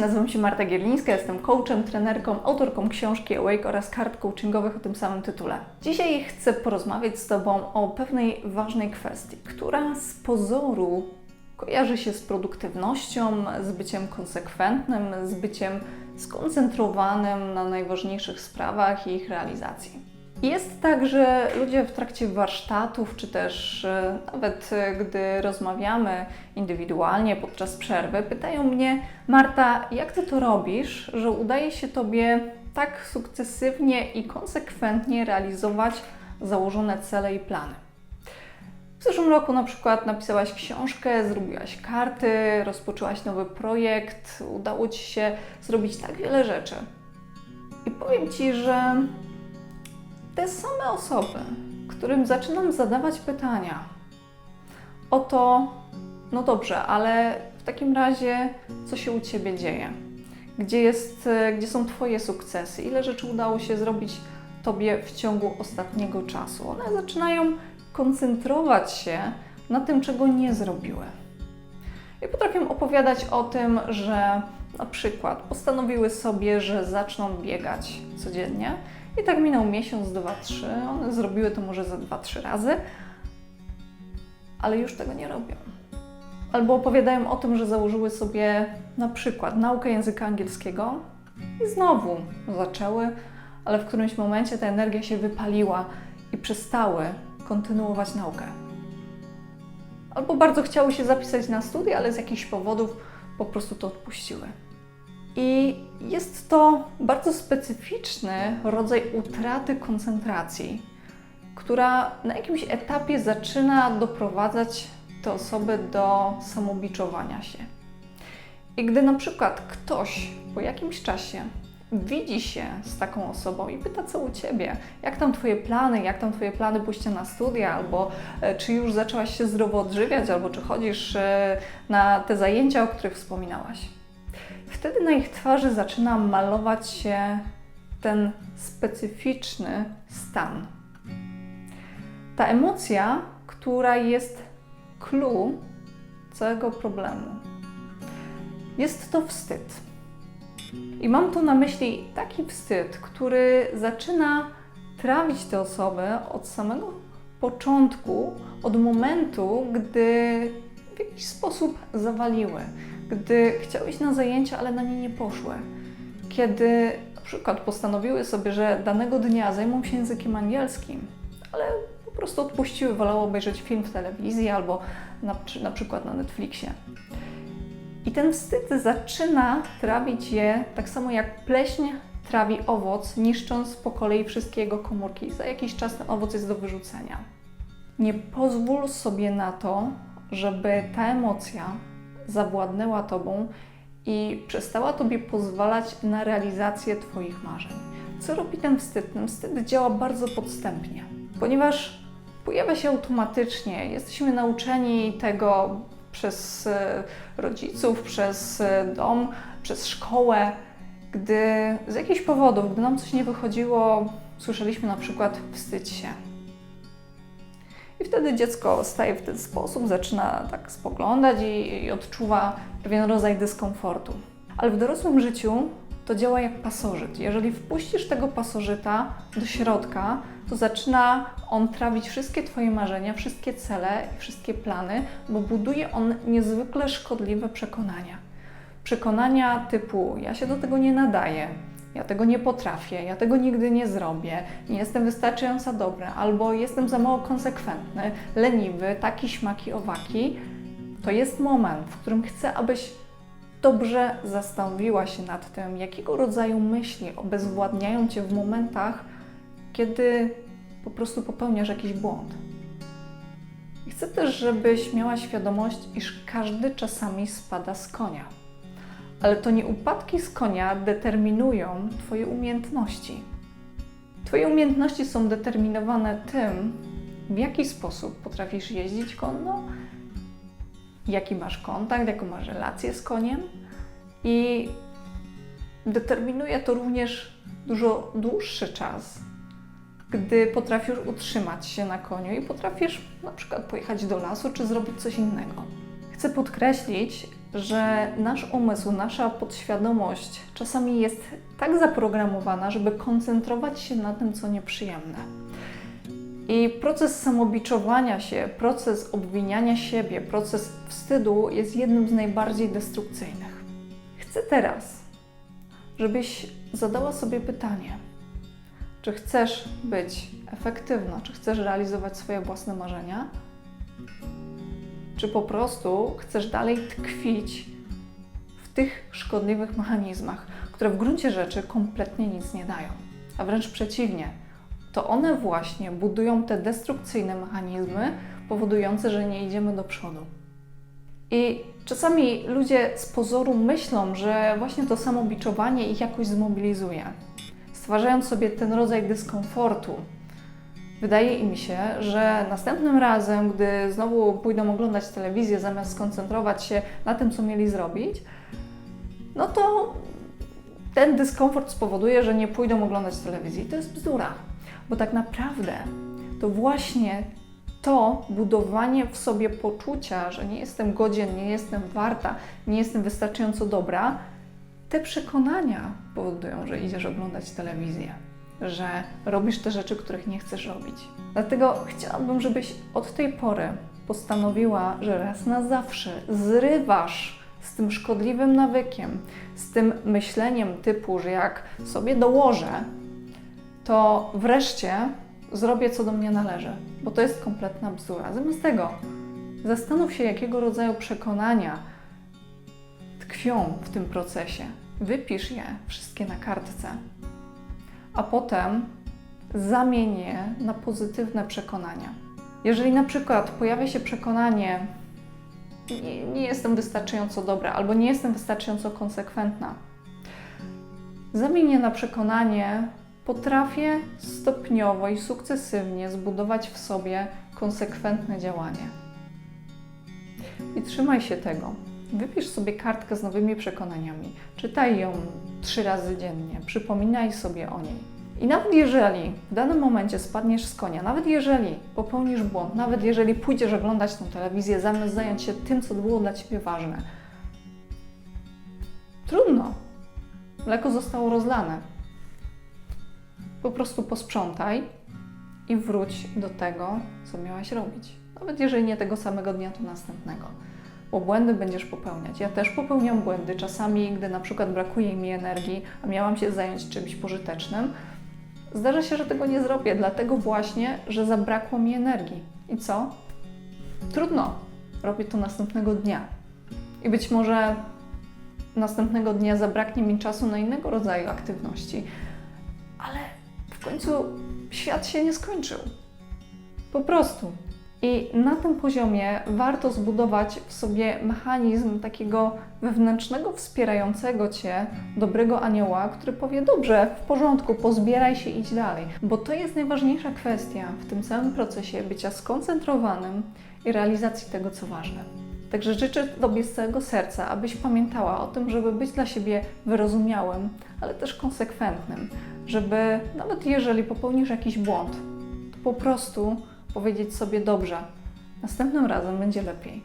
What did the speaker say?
Nazywam się Marta Gierlińska, jestem coachem, trenerką, autorką książki Awake oraz kart coachingowych o tym samym tytule. Dzisiaj chcę porozmawiać z Tobą o pewnej ważnej kwestii, która z pozoru kojarzy się z produktywnością, z byciem konsekwentnym, z byciem skoncentrowanym na najważniejszych sprawach i ich realizacji. Jest tak, że ludzie w trakcie warsztatów, czy też e, nawet e, gdy rozmawiamy indywidualnie podczas przerwy, pytają mnie: Marta, jak ty to robisz, że udaje się tobie tak sukcesywnie i konsekwentnie realizować założone cele i plany? W zeszłym roku na przykład napisałaś książkę, zrobiłaś karty, rozpoczęłaś nowy projekt, udało ci się zrobić tak wiele rzeczy. I powiem ci, że te same osoby, którym zaczynam zadawać pytania o to, no dobrze, ale w takim razie co się u Ciebie dzieje? Gdzie, jest, gdzie są Twoje sukcesy? Ile rzeczy udało się zrobić Tobie w ciągu ostatniego czasu? One zaczynają koncentrować się na tym, czego nie zrobiły. I potrafią opowiadać o tym, że na przykład postanowiły sobie, że zaczną biegać codziennie i tak minął miesiąc, dwa, trzy. One zrobiły to może za dwa, trzy razy, ale już tego nie robią. Albo opowiadają o tym, że założyły sobie na przykład naukę języka angielskiego i znowu zaczęły, ale w którymś momencie ta energia się wypaliła i przestały kontynuować naukę. Albo bardzo chciały się zapisać na studia, ale z jakichś powodów po prostu to odpuściły. I jest to bardzo specyficzny rodzaj utraty koncentracji, która na jakimś etapie zaczyna doprowadzać te osoby do samobiczowania się. I gdy na przykład ktoś po jakimś czasie widzi się z taką osobą i pyta, co u ciebie, jak tam twoje plany, jak tam twoje plany pójścia na studia, albo e, czy już zaczęłaś się zdrowo odżywiać, albo czy chodzisz e, na te zajęcia, o których wspominałaś Wtedy na ich twarzy zaczyna malować się ten specyficzny stan. Ta emocja, która jest clue całego problemu. Jest to wstyd. I mam tu na myśli taki wstyd, który zaczyna trawić te osoby od samego początku, od momentu, gdy w jakiś sposób zawaliły, gdy chciały iść na zajęcia, ale na nie nie poszły, kiedy na przykład postanowiły sobie, że danego dnia zajmą się językiem angielskim, ale po prostu odpuściły, wolały obejrzeć film w telewizji albo na, na przykład na Netflixie. I ten wstyd zaczyna trawić je tak samo jak pleśń trawi owoc, niszcząc po kolei wszystkie jego komórki. Za jakiś czas ten owoc jest do wyrzucenia. Nie pozwól sobie na to, żeby ta emocja zawładnęła Tobą i przestała Tobie pozwalać na realizację Twoich marzeń. Co robi ten wstyd? Ten wstyd działa bardzo podstępnie, ponieważ pojawia się automatycznie. Jesteśmy nauczeni tego przez e, rodziców, przez e, dom, przez szkołę. Gdy z jakichś powodów, gdy nam coś nie wychodziło, słyszeliśmy na przykład wstydź się i wtedy dziecko staje w ten sposób, zaczyna tak spoglądać i, i odczuwa pewien rodzaj dyskomfortu. Ale w dorosłym życiu to działa jak pasożyt. Jeżeli wpuścisz tego pasożyta do środka, to zaczyna on trawić wszystkie Twoje marzenia, wszystkie cele i wszystkie plany, bo buduje on niezwykle szkodliwe przekonania. Przekonania typu: Ja się do tego nie nadaję, ja tego nie potrafię, ja tego nigdy nie zrobię, nie jestem wystarczająco dobra, albo jestem za mało konsekwentny, leniwy, taki śmaki, owaki, to jest moment, w którym chcę, abyś dobrze zastanowiła się nad tym, jakiego rodzaju myśli obezwładniają cię w momentach, kiedy po prostu popełniasz jakiś błąd. I chcę też, żebyś miała świadomość, iż każdy czasami spada z konia ale to nie upadki z konia determinują Twoje umiejętności. Twoje umiejętności są determinowane tym, w jaki sposób potrafisz jeździć konno, jaki masz kontakt, jaką masz relację z koniem i determinuje to również dużo dłuższy czas, gdy potrafisz utrzymać się na koniu i potrafisz na przykład pojechać do lasu czy zrobić coś innego. Chcę podkreślić, że nasz umysł, nasza podświadomość czasami jest tak zaprogramowana, żeby koncentrować się na tym, co nieprzyjemne. I proces samobiczowania się, proces obwiniania siebie, proces wstydu jest jednym z najbardziej destrukcyjnych. Chcę teraz, żebyś zadała sobie pytanie, czy chcesz być efektywna, czy chcesz realizować swoje własne marzenia, czy po prostu chcesz dalej tkwić w tych szkodliwych mechanizmach, które w gruncie rzeczy kompletnie nic nie dają, a wręcz przeciwnie, to one właśnie budują te destrukcyjne mechanizmy, powodujące, że nie idziemy do przodu. I czasami ludzie z pozoru myślą, że właśnie to samobiczowanie ich jakoś zmobilizuje, stwarzając sobie ten rodzaj dyskomfortu. Wydaje im się, że następnym razem, gdy znowu pójdą oglądać telewizję, zamiast skoncentrować się na tym, co mieli zrobić, no to ten dyskomfort spowoduje, że nie pójdą oglądać telewizji. To jest bzdura, bo tak naprawdę to właśnie to budowanie w sobie poczucia, że nie jestem godzien, nie jestem warta, nie jestem wystarczająco dobra, te przekonania powodują, że idziesz oglądać telewizję, że robisz te rzeczy, których nie chcesz robić. Dlatego chciałabym, żebyś od tej pory postanowiła, że raz na zawsze zrywasz z tym szkodliwym nawykiem, z tym myśleniem typu, że jak sobie dołożę, to wreszcie zrobię, co do mnie należy, bo to jest kompletna bzdura. Zamiast tego zastanów się, jakiego rodzaju przekonania tkwią w tym procesie. Wypisz je wszystkie na kartce, a potem zamień je na pozytywne przekonania. Jeżeli na przykład pojawia się przekonanie, nie, nie jestem wystarczająco dobra albo nie jestem wystarczająco konsekwentna, zamień je na przekonanie, potrafię stopniowo i sukcesywnie zbudować w sobie konsekwentne działanie. I trzymaj się tego. Wypisz sobie kartkę z nowymi przekonaniami, czytaj ją trzy razy dziennie, przypominaj sobie o niej. I nawet jeżeli w danym momencie spadniesz z konia, nawet jeżeli popełnisz błąd, nawet jeżeli pójdziesz oglądać tą telewizję zamiast zająć się tym, co było dla Ciebie ważne, trudno. Mleko zostało rozlane. Po prostu posprzątaj i wróć do tego, co miałaś robić. Nawet jeżeli nie tego samego dnia, to następnego. Bo błędy będziesz popełniać. Ja też popełniam błędy. Czasami, gdy na przykład brakuje mi energii, a miałam się zająć czymś pożytecznym, zdarza się, że tego nie zrobię, dlatego właśnie, że zabrakło mi energii. I co? Trudno. Robię to następnego dnia. I być może następnego dnia zabraknie mi czasu na innego rodzaju aktywności, ale w końcu świat się nie skończył. Po prostu. I na tym poziomie warto zbudować w sobie mechanizm takiego wewnętrznego, wspierającego cię, dobrego anioła, który powie: Dobrze, w porządku, pozbieraj się, idź dalej. Bo to jest najważniejsza kwestia w tym całym procesie bycia skoncentrowanym i realizacji tego, co ważne. Także życzę Tobie z całego serca, abyś pamiętała o tym, żeby być dla siebie wyrozumiałym, ale też konsekwentnym, żeby nawet jeżeli popełnisz jakiś błąd, to po prostu powiedzieć sobie dobrze, następnym razem będzie lepiej.